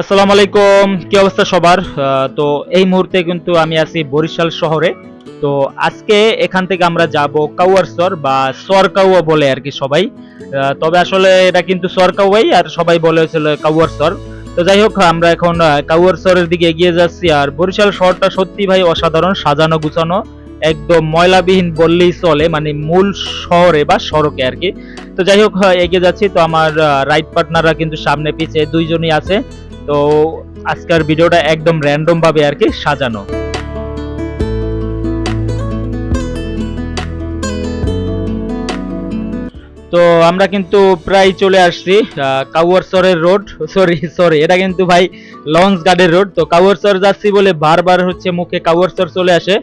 আসসালামু আলাইকুম। কি অবস্থা সবার? তো এই মুহূর্তে কিন্তু আমি আছি বরিশাল শহরে। তো আজকে এখান থেকে আমরা যাব কাউয়ারসর বা সরকাউয়া বলে আর কি সবাই। তবে আসলে এটা কিন্তু সরকাউয়াই আর সবাই বলে হয়েছিল কাউয়ারসর। তো যাই হোক আমরা এখন আহ, কাউয়ারসরের দিকে এগিয়ে যাচ্ছি আর বরিশাল শহরটা সত্যি ভাই অসাধারণ সাজানো গুছানো একদম ময়লাবিহীন বললেই চলে মানে মূল শহরে বা সড়কে আর কি। তো যাই হোক এগিয়ে যাচ্ছি। তো আমার রাইড পার্টনাররা কিন্তু সামনে পিছে দুইজনই আছে। তো আজকের ভিডিওটা একদম র্যান্ডম ভাবে আর কি সাজানো। তো আমরা কিন্তু প্রায় চলে আসছি কাউয়ারসরের রোড সরি সরি এটা কিন্তু ভাই লঞ্চ গার্ডের রোড তো কাউয়ারসর যাচ্ছি বলে বারবার হচ্ছে মুখে কাউয়ারসর চলে আসে।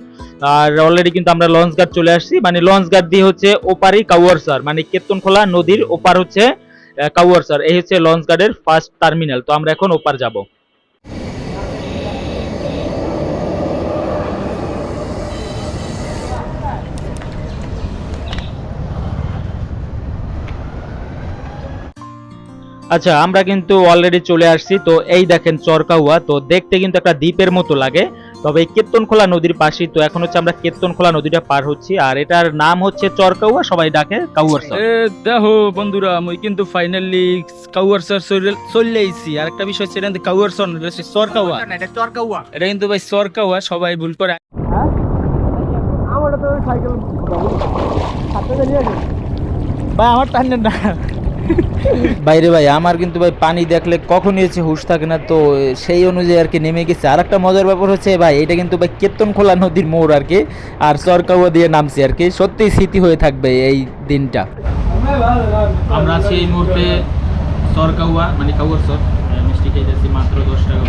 আর অলরেডি কিন্তু আমরা লঞ্চ গার্ড চলে আসছি। মানে লঞ্চ গার্ড দিয়ে হচ্ছে ওপারই কাউয়ারসর মানে কেতনখোলা নদীর ওপার হচ্ছে কাউয়ারসর এই হচ্ছে লঞ্চ গার্ডের ফার্স্ট টার্মিনাল তো আমরা এখন ওপার যাব। আচ্ছা আমরা কিন্তু অলরেডি চলে আসছি। তো এই দেখেন চরকাউয়া তো দেখতে কিন্তু একটা দ্বীপের মতো লাগে। তবে এই কেতনখোলা নদীর পাশেই তো এখন হচ্ছে আমরা কেতনখোলা নদীটা পার হচ্ছি আর এটার নাম হচ্ছে চরকাউয়া সবাই ডাকে কাউয়ারসর এ দেখো বন্ধুরা মুই কিন্তু ফাইনালি কাউয়ার সর চলে আইছি আর একটা বিষয় হচ্ছে এটা কাউয়ার সর না, এটা চরকাউয়া। এটা কিন্তু ভাই সরকাওয়া সবাই ভুল করে। আমার তো সাইকেল ভাই আমার টাইম না। বাইরে ভাই আমার কিন্তু ভাই পানি দেখলে কখন এসে হুশ থাকে না। তো সেই অনুযায়ী আর কি নেমে গেছে। আর একটা মজার ব্যাপার হচ্ছে ভাই এটা কিন্তু ভাই কেতন খোলা নদীর মোড় আর কি আর সরকাওয়া দিয়ে নামছি আর কি। সত্যি স্মৃতি হয়ে থাকবে এই দিনটা। আমরা আছি এই মুহূর্তে সরকাউয়া মানে কাউয়ারসর মিষ্টি খেয়েছি মাত্র দশ টাকা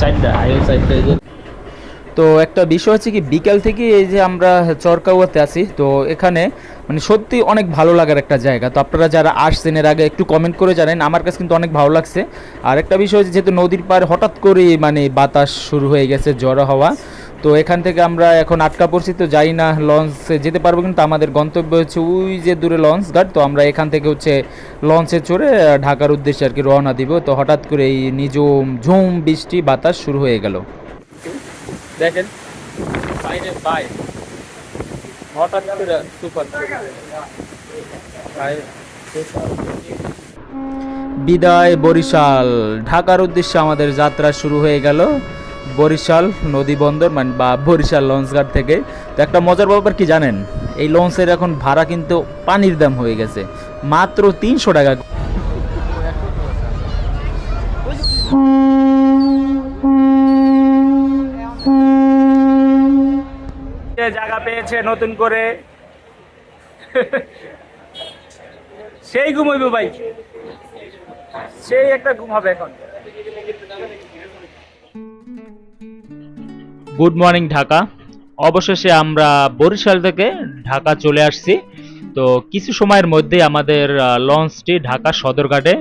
চারটা আয়ো চারটা এই যে। তো একটা বিষয় হচ্ছে কি, বিকাল থেকে এই যে আমরা চরকাওয়াতে আছি, তো এখানে মানে সত্যি অনেক ভালো লাগার একটা জায়গা। তো আপনারা যারা আসছেন, এর আগে একটু কমেন্ট করে জানেন আমার কাছে কিন্তু অনেক ভালো লাগছে। আর একটা বিষয় হচ্ছে, যেহেতু নদীর পার হঠাৎ করে মানে বাতাস শুরু হয়ে গেছে, জড়ো হওয়া, তো এখান থেকে আমরা এখন আটকা পড়ছি, তো যাই না লঞ্চে যেতে পারব, কিন্তু আমাদের গন্তব্য হচ্ছে ওই যে দূরে লঞ্চ ঘাট, তো আমরা এখান থেকে হচ্ছে লঞ্চে চড়ে ঢাকার উদ্দেশ্যে আর কি রওনা দিব। তো হঠাৎ করে এই নিজম ঝুম বৃষ্টি বাতাস শুরু হয়ে গেল। দেখেন, বাইরে বাই। হঠাৎ করে সুপার বিদায় বরিশাল। ঢাকার উদ্দেশ্যে আমাদের যাত্রা শুরু হয়ে গেল। বরিশাল নদী বন্দর মানে বা বরিশাল লঞ্চঘাট থেকে। তো একটা মজার ব্যাপার কি জানেন? এই লঞ্চের এখন ভাড়া কিন্তু পানির দাম হয়ে গেছে। মাত্র তিনশো টাকা। জায়গা পেয়েছে নতুন করে। সেই ঘুমাইবো ভাই। সেই একটা ঘুম হবে এখন। Good morning Dhaka. অবশেষে আমরা বরিশাল থেকে ঢাকা চলে আসছি। তো কিছু সময়ের মধ্যে আমাদের লঞ্চটি ঢাকা সদরঘাটে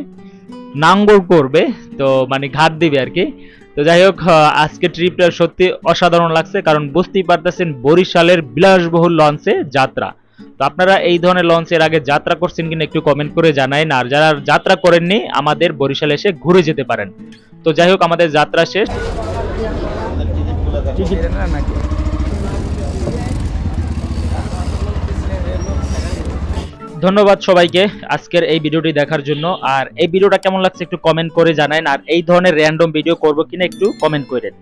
নাঙ্গল করবে তো মানে ঘাট দিবে আর কি। তো যাই হোক আজকে ট্রিপটা সত্যি অসাধারণ লাগছে, কারণ বুঝতেই পারতেছেন বরিশালের বিলাসবহুল লঞ্চে যাত্রা। তো আপনারা এই ধরনের লঞ্চের আগে যাত্রা করছেন কিনা একটু কমেন্ট করে জানাইন, আর যারা যাত্রা করেননি, আমাদের বরিশালে এসে ঘুরে যেতে পারেন। তো যাই হোক, আমাদের যাত্রা শেষ। ধন্যবাদ সবাইকে আজকের এই ভিডিওটি দেখার জন্য। আর এই ভিডিওটা কেমন লাগছে একটু কমেন্ট করে জানায় আর এই ধরনের র্যান্ডম ভিডিও করব কিনা একটু কমেন্ট করেন